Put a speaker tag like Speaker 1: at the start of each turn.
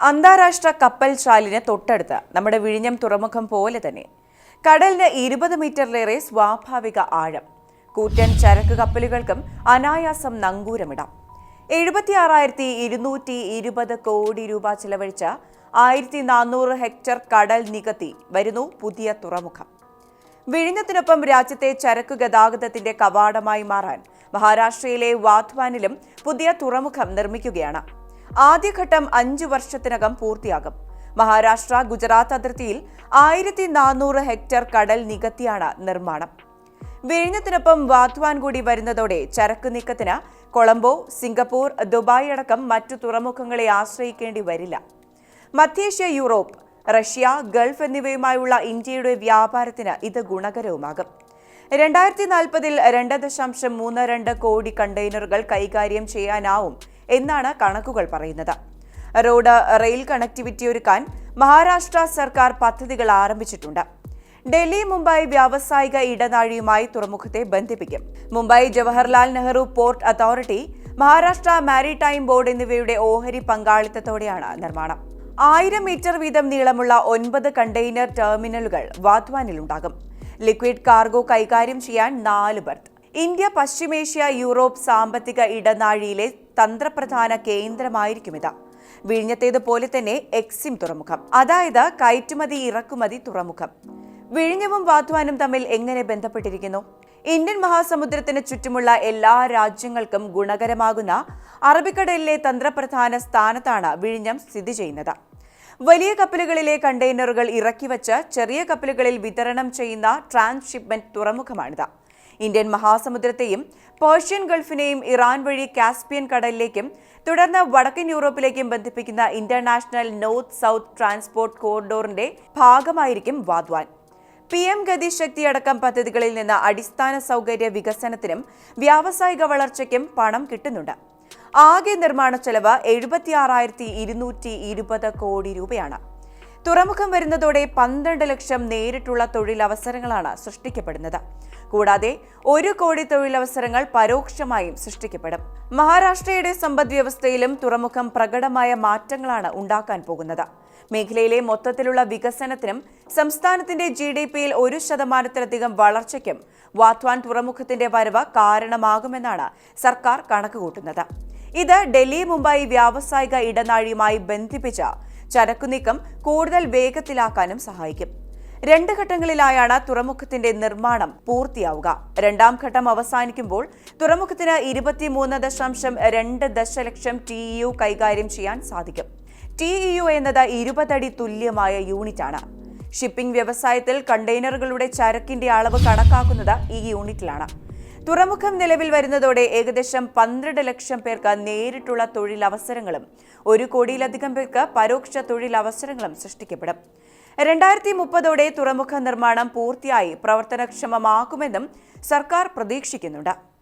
Speaker 1: അന്താരാഷ്ട്ര കപ്പൽ ചാലിന് തൊട്ടടുത്ത് നമ്മുടെ വിഴിഞ്ഞം തുറമുഖം പോലെ തന്നെ. കടലിന് ഇരുപത് മീറ്ററിലേറെ സ്വാഭാവിക ആഴം. കൂറ്റൻ ചരക്ക് കപ്പലുകൾക്കും അനായാസം നങ്കൂരമിടാം. എഴുപത്തിയാറായിരത്തി ഇരുന്നൂറ്റി ഇരുപത് കോടി രൂപ ചെലവഴിച്ച ആയിരത്തി നാനൂറ് ഹെക്ടർ കടൽ നികത്തി വരുന്നു പുതിയ തുറമുഖം. വിഴിഞ്ഞത്തിനൊപ്പം രാജ്യത്തെ ചരക്കു ഗതാഗതത്തിന്റെ കവാടമായി മാറാൻ മഹാരാഷ്ട്രയിലെ വാധ്വാനിലും പുതിയ തുറമുഖം നിർമ്മിക്കുകയാണ്. ആദ്യഘട്ടം അഞ്ചു വർഷത്തിനകം പൂർത്തിയാകും. മഹാരാഷ്ട്ര ഗുജറാത്ത് അതിർത്തിയിൽ ആയിരത്തി നാനൂറ് ഹെക്ടർ കടൽ നികത്തിയാണ് നിർമ്മാണം. വിഴിഞ്ഞത്തിനൊപ്പം വാധ്വാൻ കൂടി വരുന്നതോടെ ചരക്ക് നീക്കത്തിന് കൊളംബോ സിംഗപ്പൂർ ദുബായ് അടക്കം മറ്റു തുറമുഖങ്ങളെ ആശ്രയിക്കേണ്ടി വരില്ല. മധ്യേഷ്യ യൂറോപ്പ് റഷ്യ ഗൾഫ് എന്നിവയുമായുള്ള ഇന്ത്യയുടെ വ്യാപാരത്തിന് ഇത് ഗുണകരവുമാകും. രണ്ടായിരത്തി നാൽപ്പതിൽ രണ്ട് ദശാംശം മൂന്ന് രണ്ട് കോടി കണ്ടെയ്നറുകൾ കൈകാര്യം ചെയ്യാനാവും എന്നാണ് കണക്കുകൾ പറയുന്നത്. റോഡ് റെയിൽ കണക്ടിവിറ്റി ഒരുക്കാൻ മഹാരാഷ്ട്ര സർക്കാർ പദ്ധതികൾ ആരംഭിച്ചിട്ടുണ്ട്. ഡൽഹി മുംബൈ വ്യാവസായിക ഇടനാഴിയുമായി തുറമുഖത്തെ ബന്ധിപ്പിക്കും. Mumbai Jawaharlal Nehru port authority Maharashtra maritime board എന്നിവയുടെ ഓഹരി പങ്കാളിത്തത്തോടെയാണ് നിർമ്മാണം. ആയിരം മീറ്റർ വീതം നീളമുള്ള ഒൻപത് കണ്ടെയ്നർ ടെർമിനലുകൾ വാധ്വാനിലുണ്ടാകും ലിക്വിഡ് കാർഗോ കൈകാര്യം ചെയ്യാൻ നാല് ബർത്ത്. ഇന്ത്യ പശ്ചിമേഷ്യ യൂറോപ്പ് സാമ്പത്തിക ഇടനാഴിയിലെ തന്ത്രപ്രധാന കേന്ദ്രമായിരിക്കും ഇത് വിഴിഞ്ഞത്തേതുപോലെ തന്നെ എക്സിം തുറമുഖം. അതായത് കയറ്റുമതി ഇറക്കുമതി തുറമുഖം. വിഴിഞ്ഞവും വാധ്വാനും തമ്മിൽ എങ്ങനെ ബന്ധപ്പെട്ടിരിക്കുന്നു? ഇന്ത്യൻ മഹാസമുദ്രത്തിന് ചുറ്റുമുള്ള എല്ലാ രാജ്യങ്ങൾക്കും ഗുണകരമാകുന്ന അറബിക്കടലിലെ തന്ത്രപ്രധാന സ്ഥാനത്താണ് വിഴിഞ്ഞം സ്ഥിതി ചെയ്യുന്നത്. വലിയ കപ്പലുകളിലെ കണ്ടെയ്നറുകൾ ഇറക്കിവച്ച് ചെറിയ കപ്പലുകളിൽ വിതരണം ചെയ്യുന്ന ട്രാൻസ്ഷിപ്മെന്റ് തുറമുഖമാണിത്. ഇന്ത്യൻ മഹാസമുദ്രത്തെയും പേർഷ്യൻ ഗൾഫിനെയും ഇറാൻ വഴി കാസ്പിയൻ കടലിലേക്കും തുടർന്ന് വടക്കൻ യൂറോപ്പിലേക്കും ബന്ധിപ്പിക്കുന്ന ഇന്റർനാഷണൽ നോർത്ത് സൗത്ത് ട്രാൻസ്പോർട്ട് കോറിഡോറിന്റെ ഭാഗമായിരിക്കും വാദ്വാൻ പി എം ഗതിശക്തി അടക്കം പദ്ധതികളിൽ നിന്ന് അടിസ്ഥാന സൗകര്യ വികസനത്തിനും വ്യാവസായിക വളർച്ചയ്ക്കും പണം കിട്ടുന്നുണ്ട്. ആകെ നിർമ്മാണ ചെലവ് എഴുപത്തിയാറായിരത്തി ഇരുന്നൂറ്റി ഇരുപത് കോടി രൂപയാണ്. തുറമുഖം വരുന്നതോടെ പന്ത്രണ്ട് ലക്ഷം നേരിട്ടുള്ള തൊഴിലവസരങ്ങളാണ് സൃഷ്ടിക്കപ്പെടുന്നത്. കൂടാതെ ഒരു കോടി തൊഴിലവസരങ്ങൾ പരോക്ഷമായും സൃഷ്ടിക്കപ്പെടും. മഹാരാഷ്ട്രയുടെ സമ്പദ് വ്യവസ്ഥയിലും തുറമുഖം പ്രകടമായ മാറ്റങ്ങളാണ് ഉണ്ടാക്കാൻ പോകുന്നത്. മേഖലയിലെ മൊത്തത്തിലുള്ള വികസനത്തിനും സംസ്ഥാനത്തിന്റെ ജി ഡി പിയിൽ ഒരു ശതമാനത്തിലധികം വളർച്ചയ്ക്കും വാധ്വാൻ തുറമുഖത്തിന്റെ വരവ് കാരണമാകുമെന്നാണ് സർക്കാർ കണക്കുകൂട്ടുന്നത്. ഇത് ഡൽഹി മുംബൈ വ്യാവസായിക ഇടനാഴിയുമായി ബന്ധിപ്പിച്ച ചരക്കുനീക്കം കൂടുതൽ വേഗത്തിലാക്കാനും സഹായിക്കും. രണ്ട് ഘട്ടങ്ങളിലായാണ് തുറമുഖത്തിന്റെ നിർമ്മാണം പൂർത്തിയാവുക. രണ്ടാം ഘട്ടം അവസാനിക്കുമ്പോൾ തുറമുഖത്തിന് ഇരുപത്തിമൂന്ന് ദശാംശം രണ്ട് ദശലക്ഷം ടി യു കൈകാര്യം ചെയ്യാൻ സാധിക്കും. ടി യു എന്നത് ഇരുപതടി തുല്യമായ യൂണിറ്റാണ്. ഷിപ്പിംഗ് വ്യവസായത്തിൽ കണ്ടെയ്നറുകളുടെ ചരക്കിന്റെ അളവ് കണക്കാക്കുന്നത് ഈ യൂണിറ്റിലാണ്. തുറമുഖം നിലവിൽ വരുന്നതോടെ ഏകദേശം പന്ത്രണ്ട് ലക്ഷം പേർക്ക് നേരിട്ടുള്ള തൊഴിലവസരങ്ങളും ഒരു കോടിയിലധികം പേർക്ക് പരോക്ഷ തൊഴിലവസരങ്ങളും സൃഷ്ടിക്കപ്പെടും. രണ്ടായിരത്തി മുപ്പതോടെ തുറമുഖ നിർമ്മാണം പൂർത്തിയായി പ്രവർത്തനക്ഷമമാക്കുമെന്നും സർക്കാർ പ്രതീക്ഷിക്കുന്നുണ്ട്.